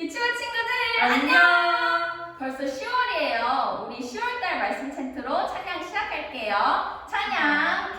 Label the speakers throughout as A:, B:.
A: 유치원 친구들
B: 안녕. 안녕!
A: 벌써 10월이에요. 우리 10월달 말씀 챈트로 찬양 시작할게요. 찬양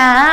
C: ya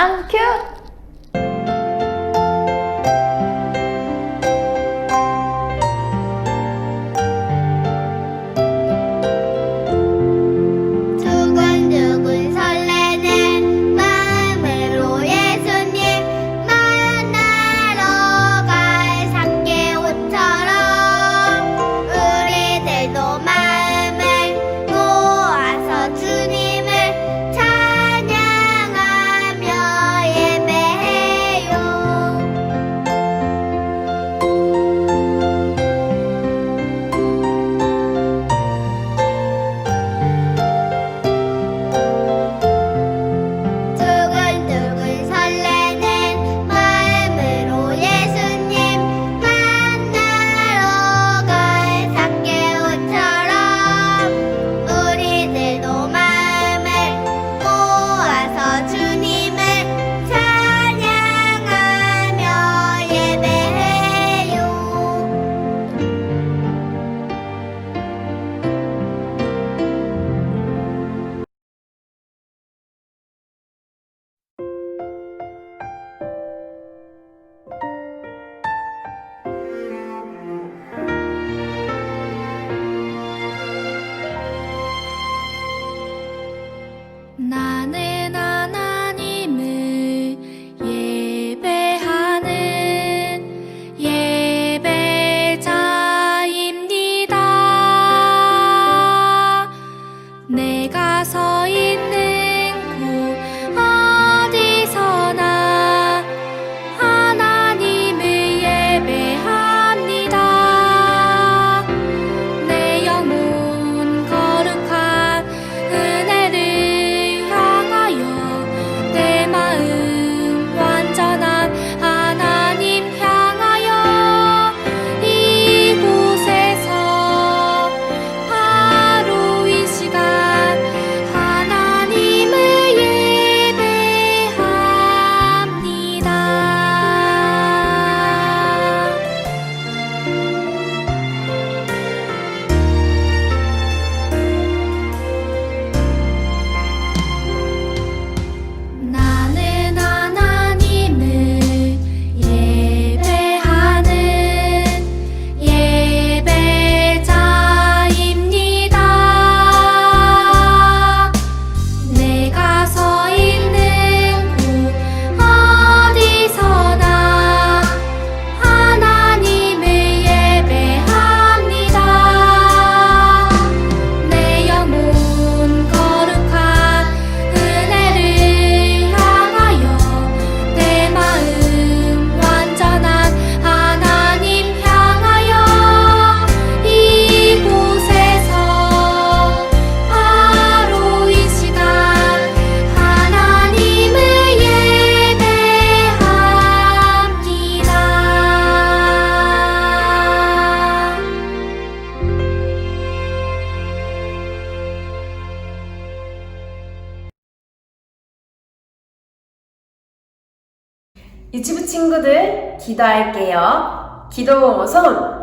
B: 유치부 친구들 기도할게요. 기도 손.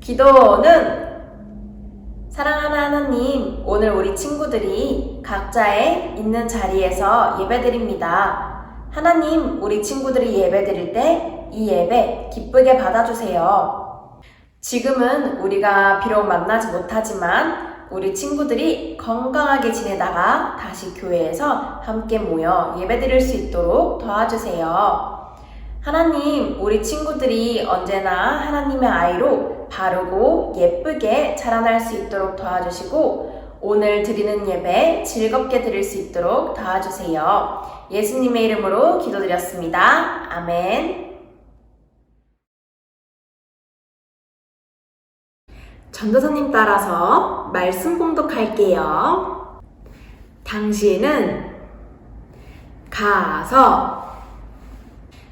B: 기도는 사랑하는 하나님, 오늘 우리 친구들이 각자의 있는 자리에서 예배드립니다. 하나님, 우리 친구들이 예배드릴 때 이 예배 기쁘게 받아주세요. 지금은 우리가 비록 만나지 못하지만 우리 친구들이 건강하게 지내다가 다시 교회에서 함께 모여 예배드릴 수 있도록 도와주세요. 하나님, 우리 친구들이 언제나 하나님의 아이로 바르고 예쁘게 자라날 수 있도록 도와주시고 오늘 드리는 예배 즐겁게 드릴 수 있도록 도와주세요. 예수님의 이름으로 기도드렸습니다. 아멘. 전도사님 따라서 말씀 봉독할게요. 당신은 가서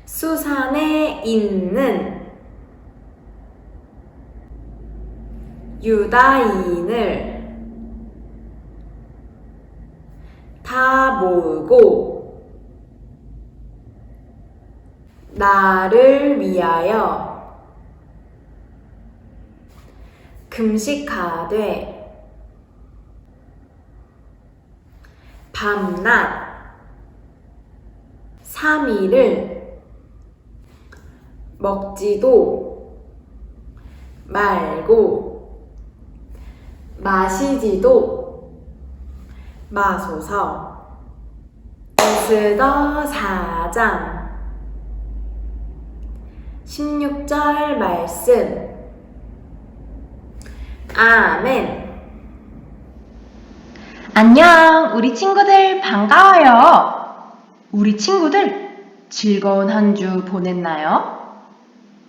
B: 수산에 있는 유다인을 다 모으고 나를 위하여 금식하되 밤낮 3일을 먹지도 말고 마시지도 마소서. 에스더 4장 16절 말씀 아멘.
D: 안녕, 우리 친구들 반가워요. 우리 친구들 즐거운 한 주 보냈나요?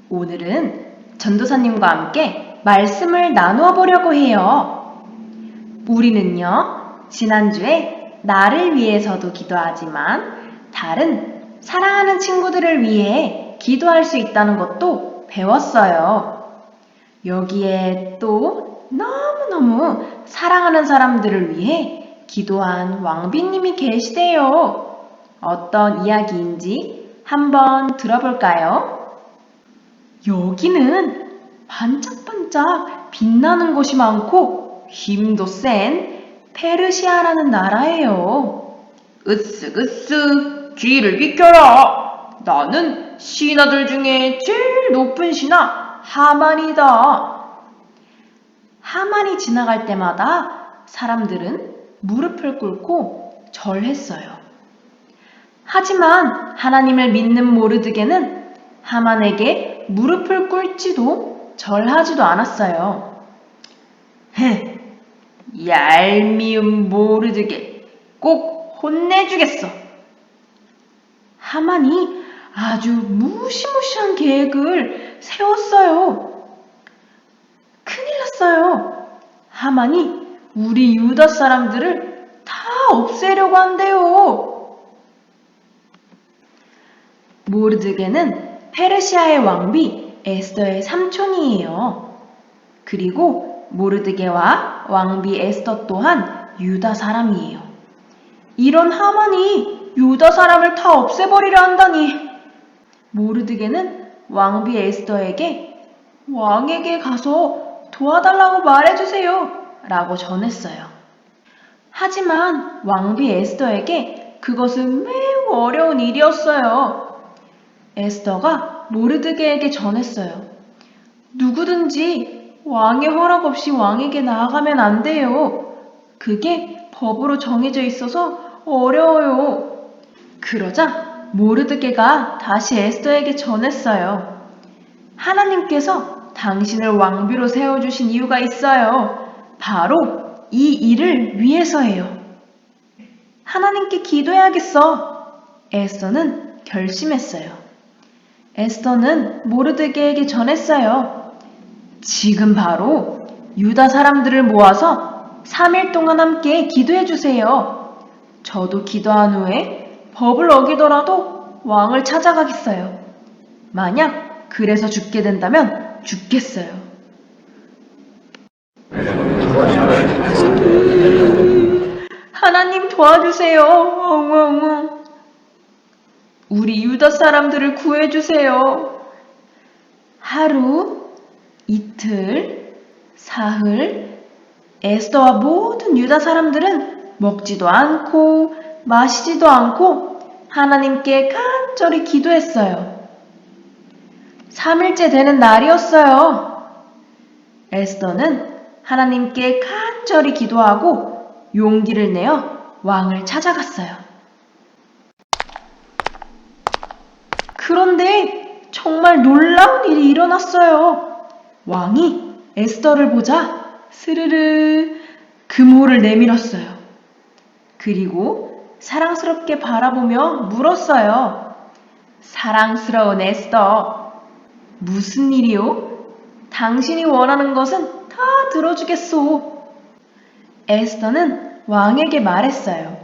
D: 오늘은 전도사님과 함께 말씀을 나누어 보려고 해요. 우리는요, 지난주에 나를 위해서도 기도하지만 다른 사랑하는 친구들을 위해 기도할 수 있다는 것도 배웠어요. 여기에 또 너무너무 사랑하는 사람들을 위해 기도한 왕비님이 계시대요. 어떤 이야기인지 한번 들어볼까요? 여기는 반짝반짝 빛나는 곳이 많고 힘도 센 페르시아라는 나라예요. 으쓱으쓱 귀를 비켜라. 나는 신하들 중에 제일 높은 신하 하만이다. 하만이 지나갈 때마다 사람들은 무릎을 꿇고 절했어요. 하지만 하나님을 믿는 모르드게는 하만에게 무릎을 꿇지도 절하지도 않았어요. 헤, 얄미운 모르드게 꼭 혼내주겠어. 하만이 아주 무시무시한 계획을 세웠어요. 큰일 났어요. 하만이 우리 유다 사람들을 다 없애려고 한대요. 모르드게는 페르시아의 왕비 에스더의 삼촌이에요. 그리고 모르드게와 왕비 에스더 또한 유다 사람이에요. 이런 하만이 유다 사람을 다 없애버리려 한다니. 모르드게는 왕비 에스더에게 왕에게 가서 도와달라고 말해주세요. 라고 전했어요. 하지만 왕비 에스더에게 그것은 매우 어려운 일이었어요. 에스더가 모르드게에게 전했어요. 누구든지 왕의 허락 없이 왕에게 나아가면 안 돼요. 그게 법으로 정해져 있어서 어려워요. 그러자 모르드게가 다시 에스더에게 전했어요. 하나님께서 당신을 왕비로 세워주신 이유가 있어요. 바로 이 일을 위해서예요. 하나님께 기도해야겠어. 에스더는 결심했어요. 에스더는 모르드게에게 전했어요. 지금 바로 유다 사람들을 모아서 3일 동안 함께 기도해 주세요. 저도 기도한 후에 법을 어기더라도 왕을 찾아가겠어요. 만약 그래서 죽게 된다면 죽겠어요. 하나님 도와주세요. 엉엉엉. 우리 유다 사람들을 구해주세요. 하루, 이틀, 사흘, 에스더와 모든 유다 사람들은 먹지도 않고 마시지도 않고 하나님께 간절히 기도했어요. 3일째 되는 날이었어요. 에스더는 하나님께 간절히 기도하고 용기를 내어 왕을 찾아갔어요. 그런데 정말 놀라운 일이 일어났어요. 왕이 에스더를 보자 스르르 금호를 내밀었어요. 그리고 사랑스럽게 바라보며 물었어요. 사랑스러운 에스더, 무슨 일이요? 당신이 원하는 것은 다 들어주겠소. 에스더는 왕에게 말했어요.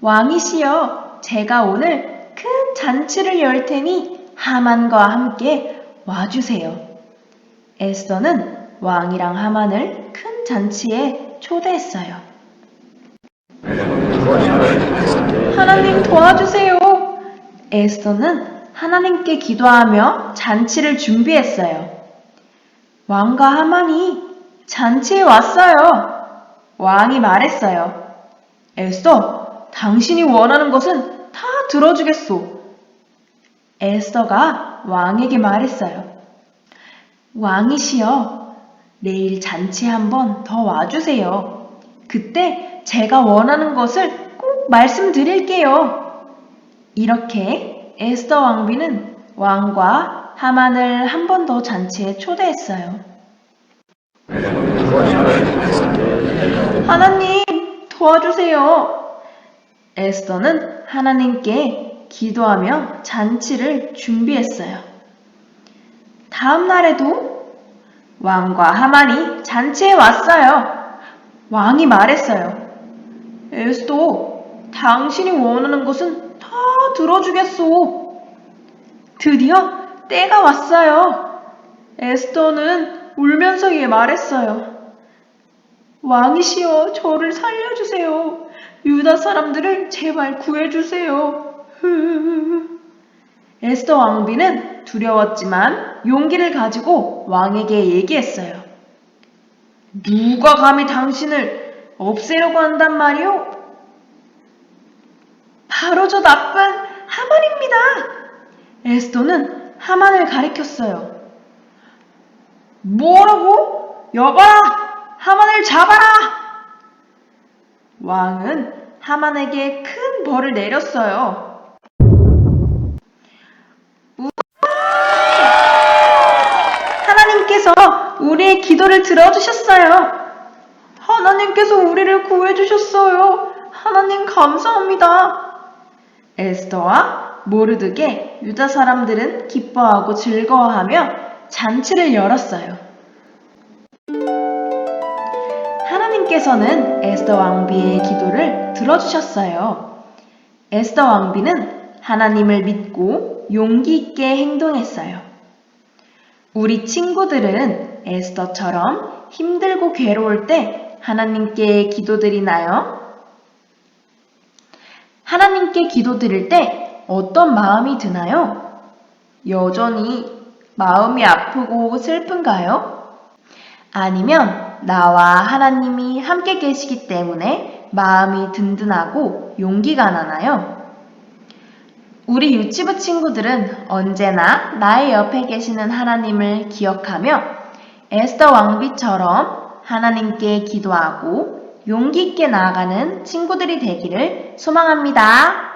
D: 왕이시여, 제가 오늘 큰 잔치를 열 테니 하만과 함께 와주세요. 에스더는 왕이랑 하만을 큰 잔치에 초대했어요. 하나님 도와주세요. 에스더는 하나님께 기도하며 잔치를 준비했어요. 왕과 하만이 잔치에 왔어요. 왕이 말했어요. 에스더, 당신이 원하는 것은 다 들어주겠소. 에스더가 왕에게 말했어요. 왕이시여, 내일 잔치 한번 더 와주세요. 그때 제가 원하는 것을 꼭 말씀드릴게요. 이렇게 에스더 왕비는 왕과 하만을 한 번 더 잔치에 초대했어요. 하나님, 도와주세요. 에스더는 하나님께 기도하며 잔치를 준비했어요. 다음 날에도 왕과 하만이 잔치에 왔어요. 왕이 말했어요. 에스더, 당신이 원하는 것은 다 들어주겠소. 드디어 때가 왔어요. 에스더는 울면서 이 말했어요. 왕이시여, 저를 살려주세요. 유다 사람들을 제발 구해주세요. 에스더 왕비는 두려웠지만 용기를 가지고 왕에게 얘기했어요. 누가 감히 당신을 없애려고 한단 말이오? 바로 저 나쁜 하만입니다. 에스더는 하만을 가리켰어요. 뭐라고? 여봐라! 하만을 잡아라! 왕은 하만에게 큰 벌을 내렸어요. 하나님께서 우리의 기도를 들어주셨어요. 하나님께서 우리를 구해주셨어요. 하나님 감사합니다. 에스더와 모르드게 유다 사람들은 기뻐하고 즐거워하며 잔치를 열었어요. 하나님께서는 에스더 왕비의 기도를 들어주셨어요. 에스더 왕비는 하나님을 믿고 용기 있게 행동했어요. 우리 친구들은 에스더처럼 힘들고 괴로울 때 하나님께 기도드리나요? 하나님께 기도드릴 때 어떤 마음이 드나요? 여전히 마음이 아프고 슬픈가요? 아니면 나와 하나님이 함께 계시기 때문에 마음이 든든하고 용기가 나나요? 우리 유치부 친구들은 언제나 나의 옆에 계시는 하나님을 기억하며 에스더 왕비처럼 하나님께 기도하고 용기 있게 나아가는 친구들이 되기를 소망합니다.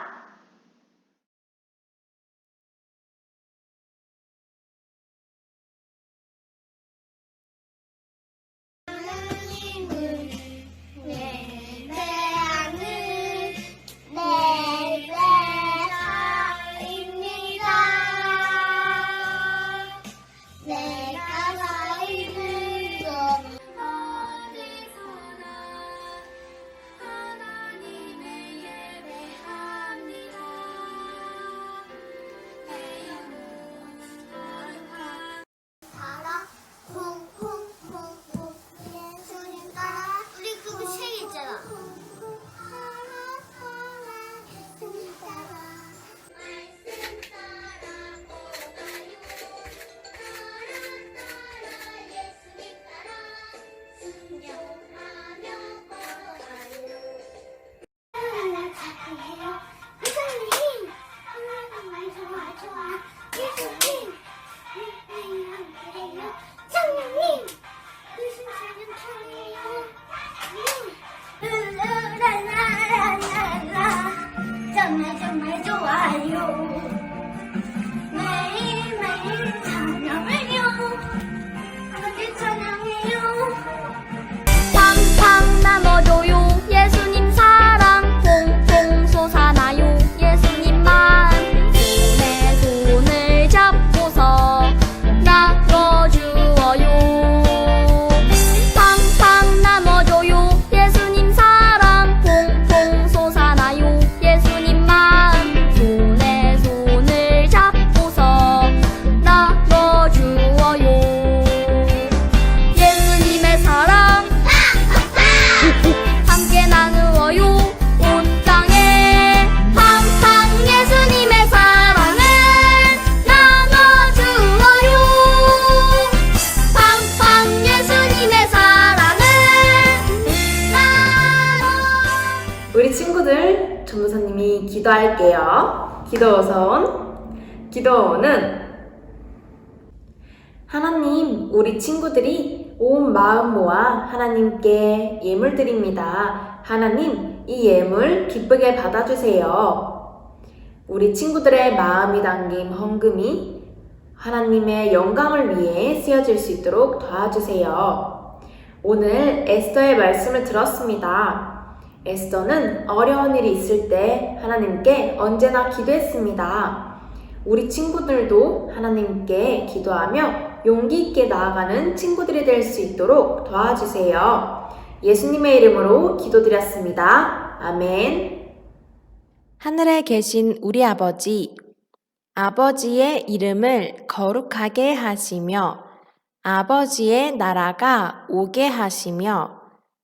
C: 정말 정말 좋아요. 매일매일 찬양해요. 아들 찬양해요.
D: 팡팡 넘어줘요. 기도선. 기도는 하나님, 우리 친구들이 온 마음 모아 하나님께 예물 드립니다. 하나님, 이 예물 기쁘게 받아주세요. 우리 친구들의 마음이 담긴 헌금이 하나님의 영광을 위해 쓰여질 수 있도록 도와주세요. 오늘 에스더의 말씀을 들었습니다. 에스더는 어려운 일이 있을 때 하나님께 언제나 기도했습니다. 우리 친구들도 하나님께 기도하며 용기 있게 나아가는 친구들이 될 수 있도록 도와주세요. 예수님의 이름으로 기도드렸습니다. 아멘. 하늘에 계신 우리 아버지, 아버지의 이름을 거룩하게 하시며, 아버지의 나라가 오게 하시며,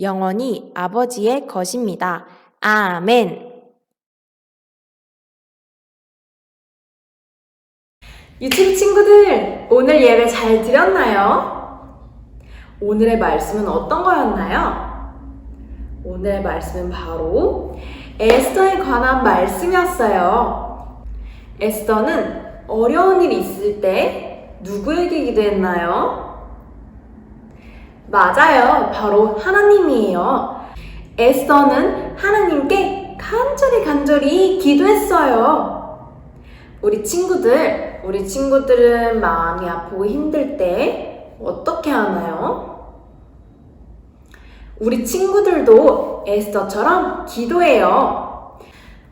D: 영원히 아버지의 것입니다. 아멘. 유치부 친구들, 오늘 예배 잘 드렸나요? 오늘의 말씀은 어떤 거였나요? 오늘의 말씀은 바로 에스더에 관한 말씀이었어요. 에스더는 어려운 일이 있을 때 누구에게 기도했나요? 맞아요. 바로 하나님이에요. 에스더는 하나님께 간절히 간절히 기도했어요. 우리 친구들, 우리 친구들은 마음이 아프고 힘들 때 어떻게 하나요? 우리 친구들도 에스더처럼 기도해요.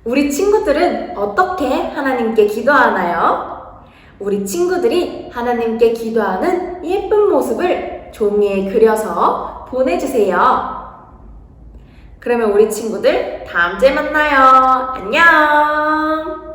D: 우리 친구들은 어떻게 하나님께 기도하나요? 우리 친구들이 하나님께 기도하는 예쁜 모습을 종이에 그려서 보내주세요. 그러면 우리 친구들 다음 주에 만나요. 안녕!